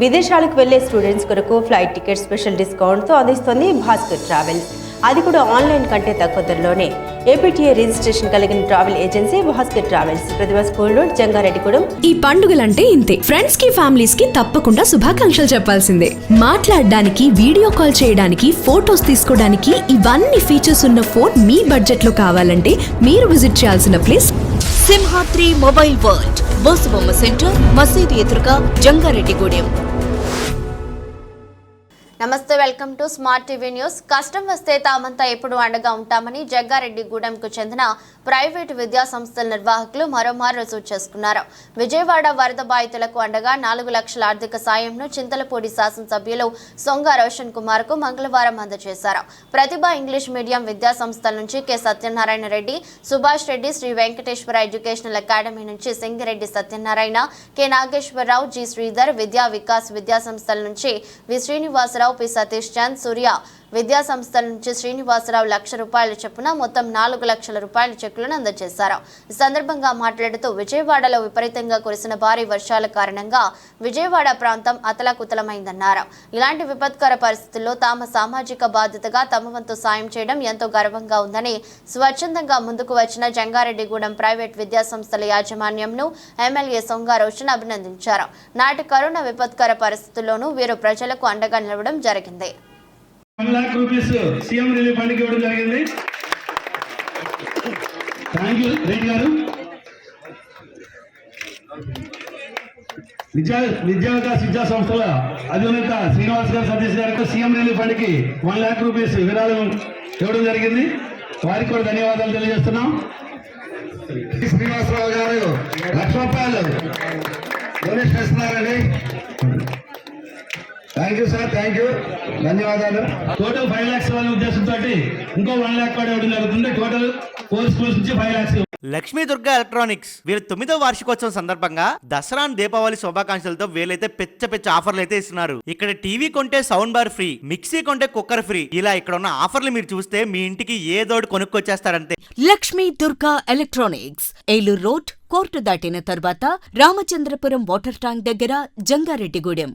విదేశాలకు వెళ్ళే స్టూడెంట్స్ కొరకు ఫ్లైట్ టికెట్ స్పెషల్ డిస్కౌంట్తో అందిస్తోంది భాస్కర్ ట్రావెల్స్. అది కూడా ఆన్లైన్ కంటే తక్కువ ధరలోనే. ఏపీటీఏ రిజిస్ట్రేషన్ కలిగిన travel agency Bhaskar travels. Pratibha school road Jangareddygudem. ఈ పండుగలంటే ఇంతే. ఫ్రెండ్స్కి ఫ్యామిలీస్కి తప్పకుండా శుభాకాంక్షలు చెప్పాల్సిందే. మాట్లాడడానికి వీడియో కాల్ చేయడానికి ఫోటోస్ తీసుకోవడానికి ఇవన్నీ ఫీచర్స్ ఉన్న ఫోన్ మీ బడ్జెట్లో కావాలంటే మీరు విజిట్ చేయాల్సిన place Simhadri mobile world Bosubomma centre మసీదు ఎదురుగా జంగారెడ్డిగూడెం. నమస్తే welcome to smart TV news. కష్టం వస్తే తామంతా ఎప్పుడు అండగా ఉంటామని జగ్గారెడ్డి గూడెంకు చెందిన ప్రైవేటు విద్యా సంస్థల నిర్వాహకులు మరోమారు రుజువు చేసుకున్నారు. విజయవాడ వరద బాధితులకు అండగా నాలుగు లక్షల ఆర్థిక సాయంను చింతలపూడి శాసనసభ్యులు సొంగ రోషన్ కుమార్కు మంగళవారం అందజేశారు. ప్రతిభ ఇంగ్లీష్ మీడియం విద్యా సంస్థల నుంచి K. Satyanarayana Reddy Subhash Reddy Shri Venkateswara educational academy నుంచి సింగిరెడ్డి సత్యనారాయణ కె. నాగేశ్వరరావు జి. శ్రీధర్ విద్యా వికాస్ విద్యా సంస్థల నుంచి వి. శ్రీనివాసరావు नेताओं पी सतीश चंद सूर्या విద్యా సంస్థల నుంచి శ్రీనివాసరావు లక్ష రూపాయల చొప్పున మొత్తం నాలుగు లక్షల రూపాయల చెక్కులను అందజేశారు. ఈ సందర్భంగా మాట్లాడుతూ విజయవాడలో విపరీతంగా కురిసిన భారీ వర్షాల కారణంగా విజయవాడ ప్రాంతం అతలాకుతలమైందన్నారు. ఇలాంటి విపత్కర పరిస్థితుల్లో తామ సామాజిక బాధ్యతగా తమ వంతు సాయం చేయడం ఎంతో గర్వంగా ఉందని స్వచ్ఛందంగా ముందుకు వచ్చిన జంగారెడ్డిగూడెం ప్రైవేట్ విద్యా సంస్థల యాజమాన్యంను ఎమ్మెల్యే సొంగా రోషన్ అభినందించారు. నాటి కరోనా విపత్కర పరిస్థితుల్లోనూ వీరు ప్రజలకు అండగా నిలవడం జరిగింది. One lakh rupees CM relief ఫండ్కి ఇవ్వడం జరిగింది. థ్యాంక్ యూ రెడ్డి గారు. విద్యా విద్యావికాస్ విద్యా సంస్థల అధినేత శ్రీనివాస్ గారు సతీష్ గారికి సీఎం రిలీఫ్ ఫండ్కి వన్ లాక్ రూపీస్ విరాళం ఇవ్వడం జరిగింది. వారికి కూడా ధన్యవాదాలు తెలియజేస్తున్నాం. శ్రీనివాసరావు గారు లక్ష రూపాయలు డొనేషన్ ఇస్తున్నారండి thank you sir thank you ధన్యవాదాలు. టోటల్ ఫైవ్ లాక్స్ వాళ్ళ ఉద్దేశంతో ఇంకో వన్ లాక్ కూడా ఇవ్వడం జరుగుతుంది. టోటల్ ఫోర్ స్కూల్స్ నుంచి ఫైవ్ లాక్స్ లక్ష్మీ దుర్గా ఎలక్ట్రానిక్స్ వీరి తొమ్మిదో వార్షికోత్సవం సందర్భంగా దసరా దీపావళి శుభాకాంక్షలతో వీళ్ళైతే పెచ్చ పెచ్చ ఆఫర్లు అయితే ఇస్తున్నారు. ఇక్కడ టీవీ కొంటే సౌండ్ బార్ ఫ్రీ మిక్సీ కొంటే కుక్కర్ ఫ్రీ ఇలా ఇక్కడ ఉన్న ఆఫర్లు మీరు చూస్తే మీ ఇంటికి ఏదోటి కొనుక్కొచ్చేస్తారంతే. Lakshmi Durga electronics Eluru road court దాటిన తర్వాత రామచంద్రపురం వాటర్ ట్యాంక్ దగ్గర జంగారెడ్డిగూడెం.